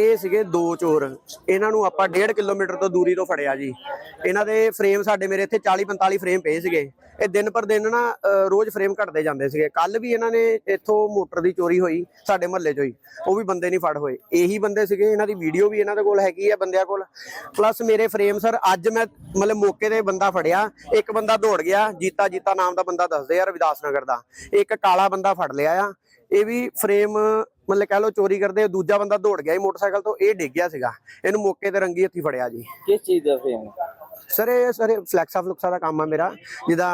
ਇਹ ਸੀਗੇ ਦੋ ਚੋਰ। ਇਹਨਾਂ ਨੂੰ ਆਪਾਂ 1.5 ਕਿਲੋਮੀਟਰ ਤੋਂ ਦੂਰੀ ਤੋਂ ਫੜਿਆ ਜੀ। ਇਹਨਾਂ ਦੇ ਫਰੇਮ ਸਾਡੇ ਮੇਰੇ ਇੱਥੇ 40 45 ਫਰੇਮ ਪਏ ਸੀਗੇ। ਇਹ ਦਿਨ ਪਰ ਦਿਨ ਨਾ ਰੋਜ਼ ਫਰੇਮ ਘਟਦੇ ਜਾਂਦੇ ਸੀਗੇ। ਕੱਲ ਵੀ ਇਹਨਾਂ ਨੇ ਇੱਥੋਂ ਮੋਟਰ ਦੀ ਚੋਰੀ ਹੋਈ ਸਾਡੇ ਮਹੱਲੇ 'ਚੋਂ ਹੀ। ਉਹ ਵੀ ਬੰਦੇ ਨਹੀਂ ਫੜ ਹੋਏ। ਇਹੀ ਬੰਦੇ ਸੀਗੇ, ਇਹਨਾਂ ਦੀ ਵੀਡੀਓ ਵੀ ਇਹਨਾਂ ਦੇ ਕੋਲ ਹੈਗੀ ਆ ਬੰਦਿਆਂ ਕੋਲ। ਪਲੱਸ ਮੇਰੇ ਫਰੇਮ ਸਰ ਅੱਜ ਮੈਂ ਮਤਲਬ ਮੌਕੇ ਤੇ ਬੰਦਾ ਫੜਿਆ। ਇੱਕ ਬੰਦਾ ਦੌੜ ਗਿਆ, ਜੀਤਾ ਜੀਤਾ ਨਾਮ ਦਾ ਬੰਦਾ ਦੱਸਦੇ ਆ ਰਵਿਦਾਸ ਨਗਰ ਦਾ। ਇੱਕ ਕਾਲਾ ਬੰਦਾ ਫੜ ਲਿਆ ਆ। ਇਹ ਵੀ ਫਰੇਮ ਮਤਲਬ ਕਹਿ ਲੋ ਚੋਰੀ ਕਰਦੇ ਦੂਜਾ ਬੰਦਾ ਦੌੜ ਗਿਆ ਸੀ ਮੋਟਰਸਾਈਕਲ ਤੋਂ, ਇਹ ਡਿੱਗ ਗਿਆ ਸੀਗਾ। ਇਹਨੂੰ ਮੌਕੇ ਤੇ ਰੰਗੀ ਹੱਥੀ ਫੜਿਆ ਜੀ। ਕਿਸ ਚੀਜ਼ ਦਾ ਫੇਮ ਸਰ ਇਹ ਸਰ ਫਲੈਕਸਾ ਫਲੁਕਸਾ ਦਾ ਕੰਮ ਆ ਮੇਰਾ ਜਿਹਦਾ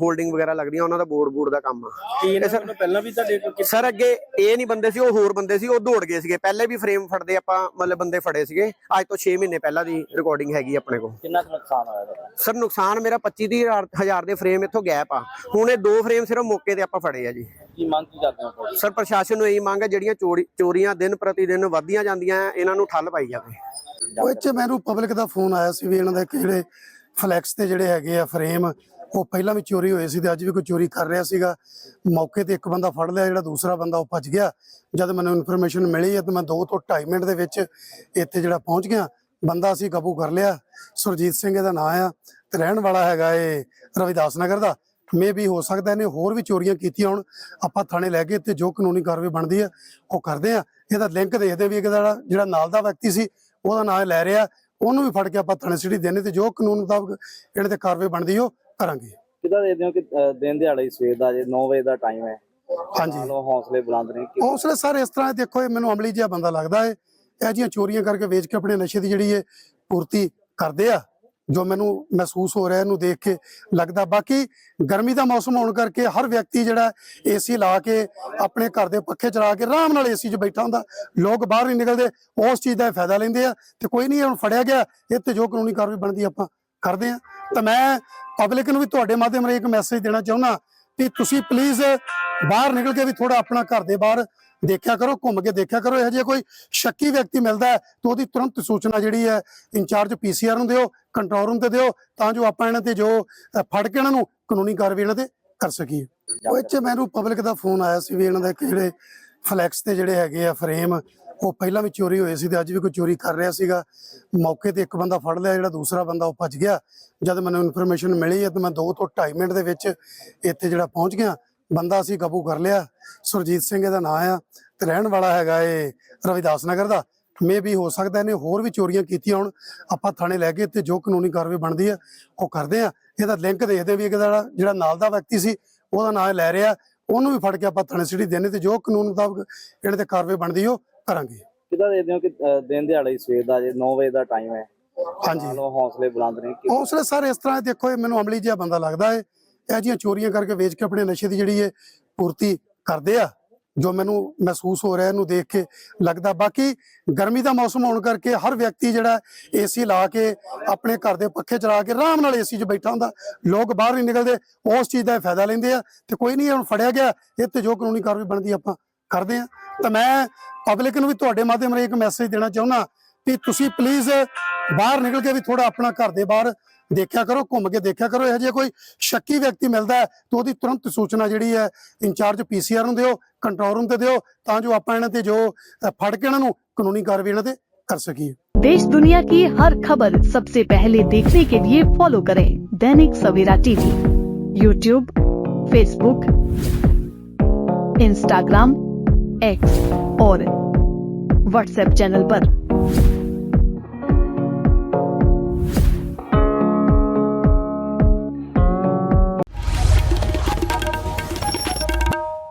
ਹੋਲਡਿੰਗ ਵਗੈਰਾ ਲੱਗਦੀਆਂ ਉਹਨਾਂ ਦਾ ਬੋਰਡ ਬੋਰਡ ਦਾ ਕੰਮ ਆ। ਇਹਨਾਂ ਨੂੰ ਪਹਿਲਾਂ ਵੀ ਤੁਹਾਡੇ ਸਰ ਅੱਗੇ ਇਹ ਨਹੀਂ ਬੰਦੇ ਸੀ ਉਹ ਹੋਰ ਬੰਦੇ ਸੀ ਉਹ ਦੌੜ ਗਏ ਸੀਗੇ। ਪਹਿਲੇ ਵੀ ਫਰੇਮ ਫੜਦੇ ਆਪਾਂ ਮਤਲਬ ਬੰਦੇ ਫੜੇ ਸੀਗੇ। ਅੱਜ ਤੋਂ 6 ਮਹੀਨੇ ਪਹਿਲਾਂ ਦੀ ਰਿਕਾਰਡਿੰਗ ਹੈਗੀ ਆਪਣੇ ਕੋਲ। ਕਿੰਨਾ ਨੁਕਸਾਨ ਹੋਇਆ ਸਰ ਨੁਕਸਾਨ ਮੇਰਾ 25 ਤੀਹ ਹਜ਼ਾਰ- ਦੇ ਫਰੇਮ ਇੱਥੋਂ ਗੈਪ ਆ। ਹੁਣ ਇਹ ਦੋ ਫਰੇਮ ਸਿਰਫ ਮੌਕੇ ਤੇ ਆਪਾਂ ਫੜੇ ਆ ਜੀ। ਕੀ ਮੰਗ ਕੀ ਕਰਦੇ ਹੋ? ਸਰ ਪ੍ਰਸ਼ਾਸਨ ਨੂੰ ਇਹੀ ਮੰਗ ਹੈ ਜਿਹੜੀਆਂ ਚੋਰੀ ਚੋਰੀਆਂ ਦਿਨ ਪ੍ਰਤੀ ਦਿਨ ਵੱਧਦੀਆਂ ਜਾਂਦੀਆਂ ਇਹਨਾਂ ਨੂੰ ਠੱਲ ਪਾਈ ਜਾਵੇ। ਉਹ ਇੱਥੇ ਮੈਨੂੰ ਪਬਲਿਕ ਦਾ ਫੋਨ ਆਇਆ ਸੀ ਵੀ ਇਹਨਾਂ ਦੇ ਜਿਹੜੇ ਫਲੈਕਸ ਤੇ ਜਿਹੜੇ ਹੈਗੇ ਆ ਫਰੇਮ ਉਹ ਪਹਿਲਾਂ ਵੀ ਚੋਰੀ ਹੋਏ ਸੀ ਤੇ ਅੱਜ ਵੀ ਕੋਈ ਚੋਰੀ ਕਰ ਰਿਹਾ ਸੀਗਾ। ਮੌਕੇ ਤੇ ਇੱਕ ਬੰਦਾ ਫੜ ਲਿਆ, ਜਿਹੜਾ ਦੂਸਰਾ ਬੰਦਾ ਉਹ ਭੱਜ ਗਿਆ। ਜਦ ਮੈਨੂੰ ਇਨਫੋਰਮੇਸ਼ਨ ਮਿਲੀ ਹੈ ਤੇ ਮੈਂ 2 ਤੋਂ 2.5 ਮਿੰਟ ਦੇ ਵਿੱਚ ਇੱਥੇ ਜਿਹੜਾ ਪਹੁੰਚ ਗਿਆ। ਬੰਦਾ ਅਸੀਂ ਕਾਬੂ ਕਰ ਲਿਆ। ਸੁਰਜੀਤ ਸਿੰਘ ਇਹਦਾ ਨਾਮ ਆ ਤੇ ਰਹਿਣ ਵਾਲਾ ਹੈਗਾ ਇਹ ਰਵਿਦਾਸ ਨਗਰ ਦਾ। ਮੇ ਵੀ ਹੋ ਸਕਦਾ ਇਹਨੇ ਹੋਰ ਵੀ ਚੋਰੀਆਂ ਕੀਤੀਆਂ ਹੁਣ। ਆਪਾਂ ਥਾਣੇ ਲੈ ਕੇ ਤੇ ਜੋ ਕਾਨੂੰਨੀ ਕਾਰਵਾਈ ਬਣਦੀ ਆ, ਉਹ ਕਰਦੇ ਆ। ਇਹਦਾ ਲਿੰਕ ਦੇਖਦੇ ਵੀ ਇਹਦਾ ਜਿਹੜਾ ਨਾਲ ਦਾ ਵਿਅਕਤੀ ਸੀ ਉਹਦਾ ਨਾਮ ਲੈ ਰਿਹਾ ਉਹਨੂੰ ਵੀ ਫੜ ਕੇ ਆਪਾਂ ਥਾਣੇ ਸਿਟੀ ਦੇਣੇ ਤੇ ਜੋ ਕਾਨੂੰਨ ਮੁਤਾਬਕ ਇਹਨਾਂ ਤੇ ਕਾਰਵਾਈ ਬਣਦੀ ਉਹ ਕਰਾਂਗੇ। ਕਿੱਦਾਂ ਦੇਖਦੇ ਹੋ ਕਿ ਦਿਨ ਦਿਹਾੜੇ ਸਵੇਰ ਦਾ ਜੇ 9 ਵਜੇ ਦਾ ਟਾਈਮ ਹੈ। ਹਾਂਜੀ। ਹੌਸਲੇ ਬੁਲੰਦ ਨੇ ਕਿ ਹੌਸਲੇ ਸਰ ਇਸ ਤਰ੍ਹਾਂ ਦੇਖੋ ਇਹ ਮੈਨੂੰ ਅਮਲੀ ਜਿਹਾ ਬੰਦਾ ਲੱਗਦਾ ਹੈ। ਇਹ ਜਿਹੀਆਂ ਚੋਰੀਆਂ ਕਰਕੇ ਵੇਚ ਕੇ ਆਪਣੇ ਨਸ਼ੇ ਦੀ ਜਿਹੜੀ ਹੈ ਪੂਰਤੀ ਕਰਦੇ ਆ। ਜੋ ਮੈਨੂੰ ਮਹਿਸੂਸ ਹੋ ਰਿਹਾ ਇਹਨੂੰ ਦੇਖ ਕੇ ਲੱਗਦਾ। ਬਾਕੀ ਗਰਮੀ ਦਾ ਮੌਸਮ ਹੋਣ ਕਰਕੇ ਹਰ ਵਿਅਕਤੀ ਜਿਹੜਾ ਏਸੀ ਲਾ ਕੇ ਆਪਣੇ ਘਰ ਦੇ ਪੱਖੇ ਚਲਾ ਕੇ ਆਰਾਮ ਨਾਲ ਏਸੀ 'ਚ ਬੈਠਾ ਹੁੰਦਾ। ਲੋਕ ਬਾਹਰ ਨਹੀਂ ਨਿਕਲਦੇ, ਉਸ ਚੀਜ਼ ਦਾ ਇਹ ਫਾਇਦਾ ਲੈਂਦੇ ਆ ਤੇ ਕੋਈ ਨਹੀਂ ਹੁਣ ਫੜਿਆ ਗਿਆ, ਇਹ ਤੇ ਜੋ ਕਾਨੂੰਨੀ ਕਾਰਵਾਈ ਬਣਦੀ ਆਪਾਂ ਕਰਦੇ ਆ। ਤਾਂ ਮੈਂ ਪਬਲਿਕ ਨੂੰ ਵੀ ਤੁਹਾਡੇ ਮਾਧਿਅਮ ਰਾਹੀਂ ਇੱਕ ਮੈਸੇਜ ਦੇਣਾ ਚਾਹੁੰਦਾ ਕਿ ਤੁਸੀਂ ਪਲੀਜ਼ ਬਾਹਰ ਨਿਕਲ ਕੇ ਵੀ ਥੋੜਾ ਆਪਣਾ ਘਰ ਦੇ ਬਾਹਰ ਦੇਖਿਆ ਕਰੋ, ਘੁੰਮ ਕੇ ਦੇਖਿਆ ਕਰੋ, ਇਹ ਜਿਹਾ ਕੋਈ ਸ਼ੱਕੀ ਵਿਅਕਤੀ ਮਿਲਦਾ ਹੈ, ਤਾਂ ਉਹਦੀ ਤੁਰੰਤ ਸੂਚਨਾ ਜਿਹੜੀ ਹੈ ਇੰਚਾਰਜ ਪੀਸੀਆਰ ਨੂੰ ਦਿਓ, ਕੰਟਰੋਲ ਰੂਮ ਤੇ ਦਿਓ, ਤਾਂ ਜੋ ਆਪਾਂ ਇਹਨਾਂ ਤੇ ਜੋ ਫੜ ਕੇ ਇਹਨਾਂ ਨੂੰ ਕਾਨੂੰਨੀ ਕਾਰਵਾਈ ਇਹਨਾਂ ਤੇ ਕਰ ਸਕੀਏ। ਉਹ ਇੱਥੇ ਮੈਨੂੰ ਪਬਲਿਕ ਦਾ ਫੋਨ ਆਇਆ ਸੀ ਵੀ ਇਹਨਾਂ ਦੇ ਜਿਹੜੇ ਫਲੈਕਸ ਤੇ ਜਿਹੜੇ ਹੈਗੇ ਆ ਫਰੇਮ, ਉਹ ਪਹਿਲਾਂ ਵੀ ਚੋਰੀ ਹੋਏ ਸੀ ਤੇ ਅੱਜ ਵੀ ਕੋਈ ਚੋਰੀ ਕਰ ਰਿਹਾ ਸੀਗਾ। ਮੌਕੇ ਤੇ ਇੱਕ ਬੰਦਾ ਫੜ ਲਿਆ, ਜਿਹੜਾ ਦੂਸਰਾ ਬੰਦਾ ਉਹ ਭੱਜ ਗਿਆ। ਜਦ ਮੈਨੂੰ ਇਨਫੋਰਮੇਸ਼ਨ ਮਿਲੀ ਹੈ ਤੇ ਮੈਂ 2 ਤੋਂ 2.5 ਮਿੰਟ ਦੇ ਵਿੱਚ ਇੱਥੇ ਜਿਹੜਾ ਪਹੁੰਚ ਗਿਆ ਬੰਦਾ ਅਸੀਂ ਕਾਬੂ ਕਰ ਲਿਆ। ਸੁਰਜੀਤ ਸਿੰਘ ਇਹਦਾ ਨਾਮ ਆ ਤੇ ਰਹਿਣ ਵਾਲਾ ਹੈਗਾ ਇਹ ਰਵਿਦਾਸ ਨਗਰ ਦਾ। ਮੇ ਵੀ ਹੋ ਸਕਦਾ ਇਹਨੇ ਹੋਰ ਵੀ ਚੋਰੀਆਂ ਕੀਤੀਆਂ ਹੁਣ। ਆਪਾਂ ਥਾਣੇ ਲੈ ਕੇ ਤੇ ਜੋ ਕਾਨੂੰਨੀ ਕਾਰਵਾਈ ਬਣਦੀ ਆ ਉਹ ਕਰਦੇ ਆ। ਇਹਦਾ ਲਿੰਕ ਦੇਖਦੇ ਵੀ ਇਹਦਾ ਜਿਹੜਾ ਨਾਲ ਦਾ ਵਿਅਕਤੀ ਸੀ ਉਹਦਾ ਨਾਮ ਲੈ ਰਿਹਾ। ਉਹਨੂੰ ਵੀ ਫੜ ਕੇ ਆਪਾਂ ਥਾਣੇ ਸਿਟੀ ਦੇਣੇ ਤੇ ਜੋ ਕਾਨੂੰਨ ਮੁਤਾਬਕ ਇਹਨਾਂ ਤੇ ਕਾਰਵਾਈ ਬਣਦੀ ਉਹ ਕਰਾਂਗੇ। ਕਿੱਦਾਂ ਦੇਖਦੇ ਹੋ ਕਿ ਦਿਨ ਦਿਹਾੜੇ ਸਵੇਰ ਦਾ ਜੇ 9 ਵਜੇ ਦਾ ਟਾਈਮ ਹੈ। ਹਾਂਜੀ। ਹੌਸਲੇ ਬੁਲੰਦ ਨੇ ਹੌਸਲੇ ਸਰ ਇਸ ਤਰ੍ਹਾਂ ਦੇਖੋ ਇਹ ਮੈਨੂੰ ਅਮਲੀ ਜਿਹਾ ਬੰਦਾ ਲੱਗਦਾ ਹੈ ਇਹ ਜਿਹੀਆਂ ਚੋਰੀਆਂ ਕਰਕੇ ਵੇਚ ਕੇ ਆਪਣੇ ਨਸ਼ੇ ਦੀ ਜਿਹੜੀ ਹੈ ਪੂਰਤੀ ਕਰਦੇ ਆ, ਜੋ ਮੈਨੂੰ ਮਹਿਸੂਸ ਹੋ ਰਿਹਾ, ਇਹਨੂੰ ਦੇਖ ਕੇ ਲੱਗਦਾ। ਬਾਕੀ ਗਰਮੀ ਦਾ ਮੌਸਮ ਹੋਣ ਕਰਕੇ ਹਰ ਵਿਅਕਤੀ ਜਿਹੜਾ ਏਸੀ ਲਾ ਕੇ ਆਪਣੇ ਘਰ ਦੇ ਪੱਖੇ ਚਲਾ ਕੇ ਆਰਾਮ ਨਾਲ ਏਸੀ 'ਚ ਬੈਠਾ ਹੁੰਦਾ। ਲੋਕ ਬਾਹਰ ਨਹੀਂ ਨਿਕਲਦੇ, ਉਸ ਚੀਜ਼ ਦਾ ਇਹ ਫਾਇਦਾ ਲੈਂਦੇ ਆ ਤੇ ਕੋਈ ਨਹੀਂ ਹੁਣ ਫੜਿਆ ਗਿਆ, ਇਹ ਤੇ ਜੋ ਕਾਨੂੰਨੀ ਕਾਰਵਾਈ ਬਣਦੀ ਆਪਾਂ ਕਰਦੇ ਆ। ਤਾਂ ਮੈਂ ਪਬਲਿਕ ਨੂੰ ਵੀ ਤੁਹਾਡੇ ਮਾਧਿਅਮ ਰਾਹੀਂ ਇੱਕ ਮੈਸੇਜ ਦੇਣਾ ਚਾਹੁੰਦਾ ਕਿ ਤੁਸੀਂ ਪਲੀਜ਼ ਬਾਹਰ ਨਿਕਲ ਕੇ ਵੀ ਥੋੜਾ ਆਪਣਾ ਘਰ ਦੇ ਬਾਹਰ ਦੇਖਿਆ ਕਰੋ ਘੁੰਮ ਕੇ ਦੇਖਿਆ ਕਰੋ ਇਹੋ ਜਿਹਾ ਕੋਈ ਸ਼ੱਕੀ ਵਿਅਕਤੀ ਮਿਲਦਾ ਹੈ ਤਾਂ ਉਹਦੀ ਤੁਰੰਤ ਸੂਚਨਾ ਜਿਹੜੀ ਹੈ ਇੰਚਾਰਜ ਪੀਸੀਆਰ ਨੂੰ ਦਿਓ ਕੰਟਰੋਲ ਰੂਮ ਤੇ ਦਿਓ ਤਾਂ ਜੋ ਆਪਾਂ ਇਹਨਾਂ ਤੇ ਜੋ ਅ, ਫੜ ਕੇ ਇਹਨਾਂ ਨੂੰ ਕਾਨੂੰਨੀ ਕਾਰਵਾਈ ਇਹਨਾਂ ਤੇ ਕਰ ਸਕੀਏ देश दुनिया की हर खबर सबसे पहले देखने के लिए फॉलो करें Dainik Savera TV YouTube Facebook Instagram X और व्हाट्सएप चैनल पर।